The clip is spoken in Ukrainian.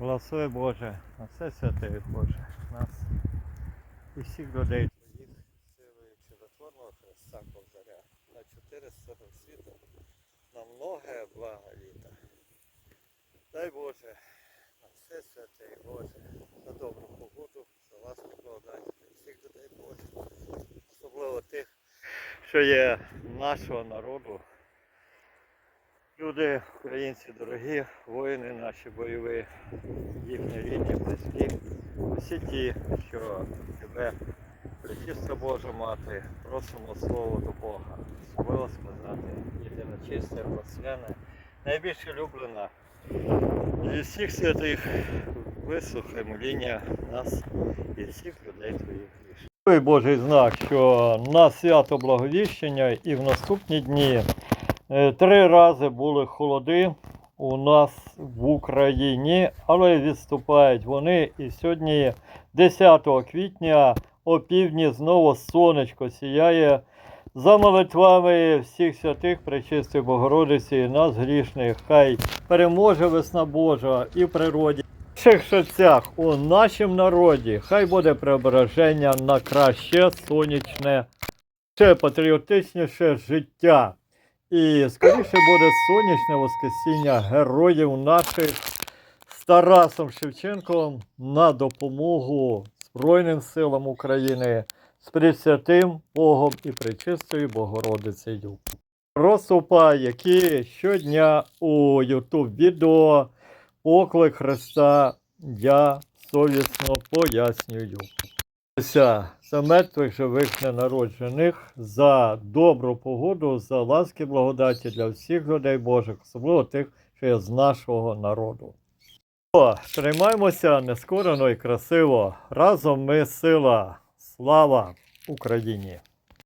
Благослови Боже, на все святе Боже, нас і всіх людей Твоїх силою чудотворного Христа Ковзаря на чотири сторони світу, на многе блага літа. Дай Боже, на все святе Боже, за добру погоду, за ласку благодать всіх людей Боже, особливо тих, що є нашого народу. Люди, українці дорогі, воїни наші бойові, їхні рідні, близькі, усі ті, що тебе, причиста Божа мати, просимо слово до Бога, особливо сказати, єдине чисте, благословенне, найбільш улюблена. І всіх святих вислухай моління нас і всіх людей твоїх віж. Божий знак, що на свято Благовіщення і в наступні дні Три рази були холоди у нас в Україні, але відступають вони. І сьогодні, 10 квітня, о півдні знову сонечко сіяє. За молитвами всіх святих Пречистої Богородиці і нас грішних. Хай переможе весна Божа і в природі. В наших серцях у нашому народі хай буде преображення на краще сонячне, ще патріотичніше життя. І скоріше буде сонячне воскресіння героїв наших з Тарасом Шевченком на допомогу Збройним силам України з Пресвятим Богом і Пречистою Богородицею. Розступай, які щодня у YouTube відео поклик Христа я совісно пояснюю. За мертвих живих ненароджених, за добру погоду, за ласки благодаті для всіх людей Божих, особливо тих, що є з нашого народу. О, тримаймося нескорено і красиво. Разом ми сила. Слава Україні!